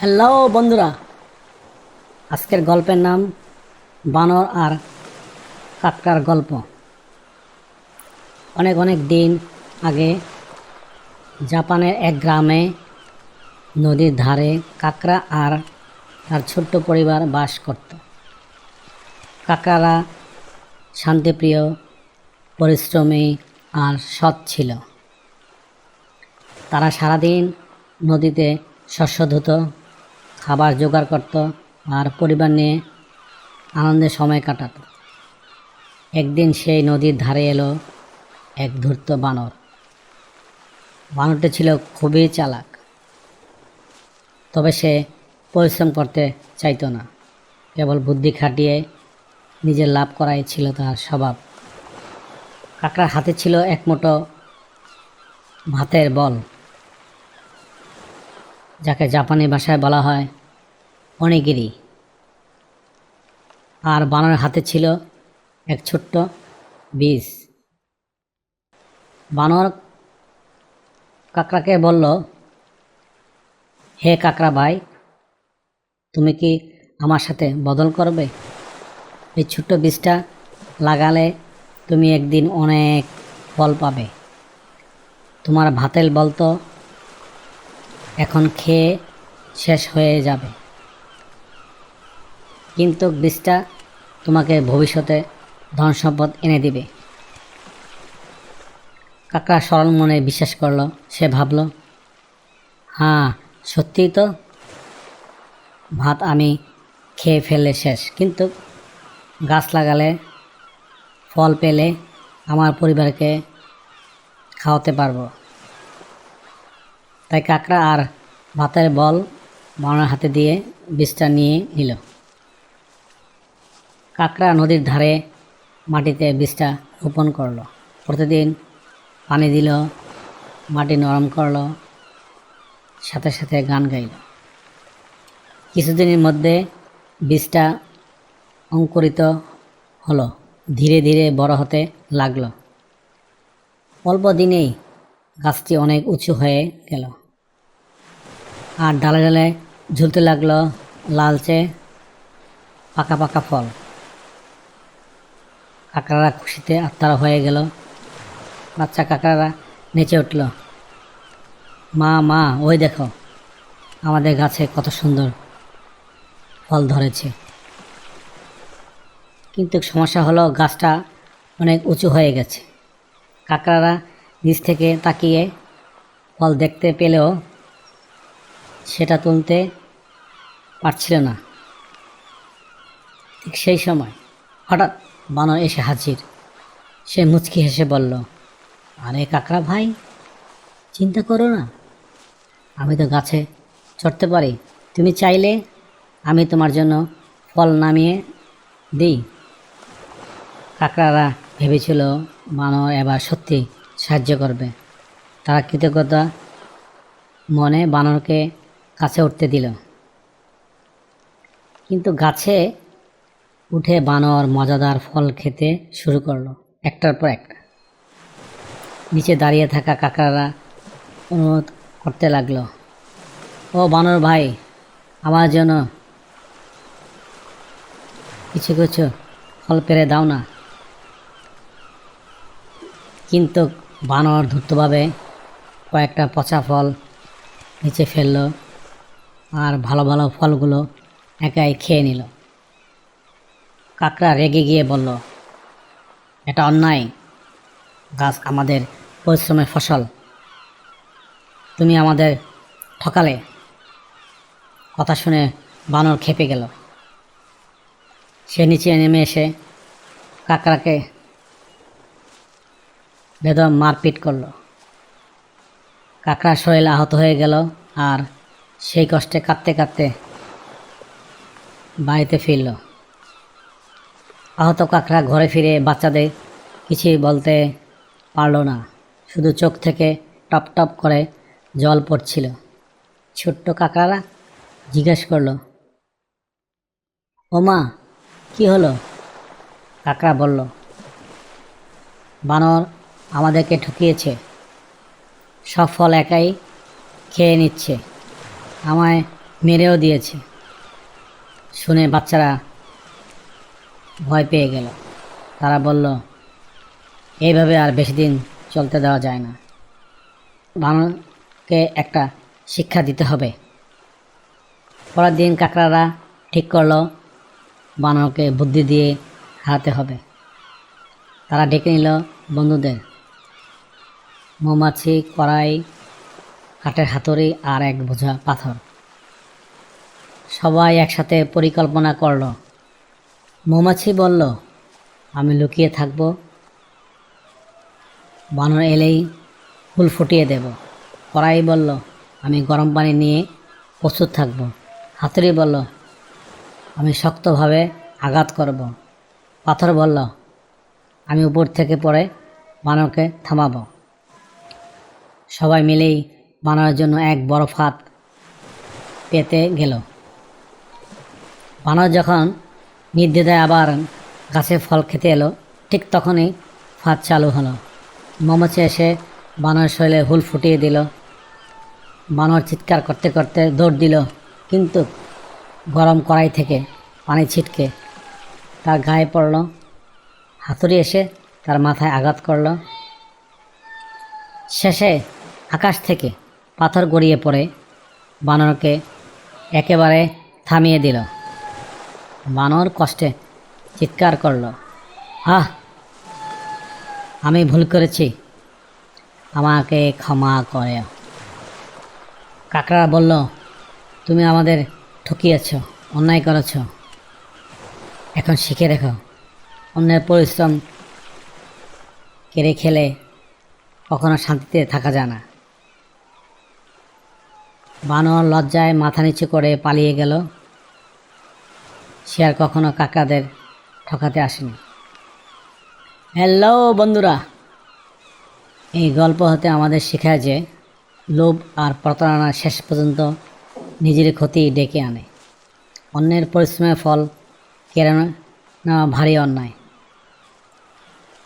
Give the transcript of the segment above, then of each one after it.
Hello বন্ধুরা, আজকের গল্পের নাম বানর আর কাকটার গল্প। অনেক অনেক দিন আগে জাপানের এক গ্রামে নদীর ধারে কাকড়া আর তার ছোট্ট পরিবার বাস করত। কাকড়ারা শান্তিপ্রিয়, পরিশ্রমী আর সৎ ছিল। তারা সারাদিন নদীতে শস্য ধুত খাবার জোগাড় করত আর পরিবার নিয়ে আনন্দে সময় কাটাত। একদিন সেই নদীর ধারে এলো এক ধূর্ত বানর। বানরটি ছিল খুবই চালাক, তবে সে পরিশ্রম করতে চাইতো না। কেবল বুদ্ধি খাটিয়ে নিজের লাভ করাই ছিল তার স্বভাব। কাকড়ার হাতে ছিল এক মুঠো ভাতের বল, যাকে জাপানি ভাষায় বলা হয় অনিগিরি আর বানরের হাতে ছিল এক ছোট্ট বীজ। বানর কাকড়াকে বলল, হে কাকড়া ভাই, তুমি কি আমার সাথে বদল করবে? এই ছোট্ট বীজটা লাগালে তুমি একদিন অনেক ফল পাবে। তোমার ভাতের বলতো এখন খেয়ে শেষ হয়ে যাবে। কিন্তু বীজটা তোমাকে ভবিষ্যতে ধন সম্পদ এনে দিবে। কাকা সরল মনে বিশ্বাস করল, সে ভাবলো হ্যাঁ সত্যিই তো। ভাত আমি খেয়ে ফেলে শেষ। কিন্তু গাছ লাগালে, ফল পেলে আমার পরিবারকে খাওয়াতে পারব। তাই কাকড়া আর ভাতের বল বানরের হাতে দিয়ে বীজটা নিয়ে নিল। কাকড়া নদীর ধারে মাটিতে বীজটা রোপণ করল। প্রতিদিন পানি দিল, মাটি নরম করল, সাথে সাথে গান গাইল। কিছুদিনের মধ্যে বীজটা অঙ্কুরিত হলো, ধীরে ধীরে বড় হতে লাগল। অল্প দিনেই গাছটি অনেক উঁচু হয়ে গেল। আর ডালে ডালে ঝুলতে লাগল লালচে পাকা পাকা ফল। কাকড়ারা খুশিতে আত্মারা হয়ে গেল। বাচ্চা কাকড়ারা নেচে উঠল। মা মা, ওই দেখো, আমাদের গাছে কত সুন্দর ফল ধরেছে। কিন্তু সমস্যা হলো গাছটা অনেক উঁচু হয়ে গেছে। কাকড়ারা নিচ থেকে তাকিয়ে ফল দেখতে পেলেও সেটা তুলতে পারছিল না। ঠিক সেই সময় হঠাৎ বানর এসে হাজির। সে মুচকি হেসে বলল, আরে কাকড়া ভাই, চিন্তা করো না। আমি তো গাছে চড়তে পারি। তুমি চাইলে আমি তোমার জন্য ফল নামিয়ে দিই। কাকড়ারা ভেবেছিল বানর এবার সত্যি সাহায্য করবে। তারা কৃতজ্ঞতা মনে বানরকে কাছে উঠতে দিল। কিন্তু গাছে উঠে বানর মজাদার ফল খেতে শুরু করল, একটার পর একটা। নিচে দাঁড়িয়ে থাকা কাকারা অনুরোধ করতে লাগল, ও বানর ভাই, আমার জন্য কিছু কিছু ফল পেরে দাও না। কিন্তু বানর ধূর্তভাবে কয়েকটা পচা ফল নিচে ফেলল আর ভালো ভালো ফলগুলো একাই খেয়ে নিল। কাকড়া রেগে গিয়ে বলল, এটা অন্যায়। গাছ আমাদের পরিশ্রমের ফসল। তুমি আমাদের ঠকালে কথা শুনে বানর খেপে গেল। সে নিচে নেমে এসে কাকড়াকে বেদম মারপিট করল। কাকড়া শরীর আহত হয়ে গেল আর সেই কষ্টে কাঁদতে কাঁদতে বাড়িতে ফিরল। আহত কাকরা ঘরে ফিরে বাচ্চাদের কিছুই বলতে পারল না। শুধু চোখ থেকে টপ টপ করে জল পড়ছিল। ছোট্ট কাকড়ারা জিজ্ঞেস করল ও মা কী হলো? কাকড়া বলল, বানর আমাদেরকে ঠকিয়েছে। সব ফল একাই খেয়ে নিচ্ছে। আমায় মেরেও দিয়েছে। শুনে বাচ্চারা ভয় পেয়ে গেল। তারা বলল, এইভাবে আর বেশি দিন চলতে দেওয়া যায় না। বানরকে একটা শিক্ষা দিতে হবে। পরের দিন কাকড়ারা ঠিক করল, বানরকে বুদ্ধি দিয়ে হারাতে হবে। তারা ডেকে নিল বন্ধুদের। মৌমাছি, কড়াই, কাঠের হাতুড়ি আর এক বোঝা পাথর। সবাই একসাথে পরিকল্পনা করল। মৌমাছি বলল, আমি লুকিয়ে থাকব। বানর এলেই ফুল ফুটিয়ে দেব। কড়াই বলল, আমি গরম পানি নিয়ে প্রস্তুত থাকব। হাতুড়ি বলল, আমি শক্তভাবে আঘাত করব। পাথর বলল, আমি উপর থেকে পড়ে বানরকে থামাবো। সবাই মিলেই বানরের জন্য এক বড় ফাঁদ পেতে গেল। বানর যখন নির্দ্বিধায় আবার গাছে ফল খেতে এলো। ঠিক তখনই ফাঁদ চালু হলো। মৌমাছি এসে বানর শরীরে হুল ফুটিয়ে দিল। বানর চিৎকার করতে করতে দৌড় দিল, কিন্তু গরম কড়াই থেকে পানি ছিটকে তার গায়ে পড়ল। হাতুড়ি এসে তার মাথায় আঘাত করল। শেষে আকাশ থেকে পাথর গড়িয়ে পড়ে বানরকে একেবারে থামিয়ে দিল। বানর কষ্টে চিৎকার করল, আহ, আমি ভুল করেছি। আমাকে ক্ষমা করে কাকড়া বলল, তুমি আমাদের ঠকিয়েছ, অন্যায় করেছ। এখন শিখে রেখো, অন্যের পরিশ্রম কেড়ে খেলে কখনো শান্তিতে থাকা যায় না। বানর লজ্জায় মাথা নিচু করে পালিয়ে গেল। সে আর কখনো কাকাদের ঠকাতে আসেনি। হ্যালো বন্ধুরা। এই গল্প হতে আমাদের শেখায় যে লোভ আর প্রতারণা শেষ পর্যন্ত নিজের ক্ষতি ডেকে আনে। অন্যের পরিশ্রমের ফল কেড়ে নেওয়া ভারী অন্যায়।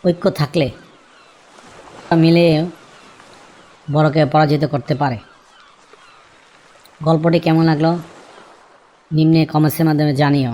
ঐক্য থাকলে মিলে বড়কে পরাজিত করতে পারে। গল্পটি কেমন লাগল? নিম্নে কমেন্টসের মাধ্যমে জানিও।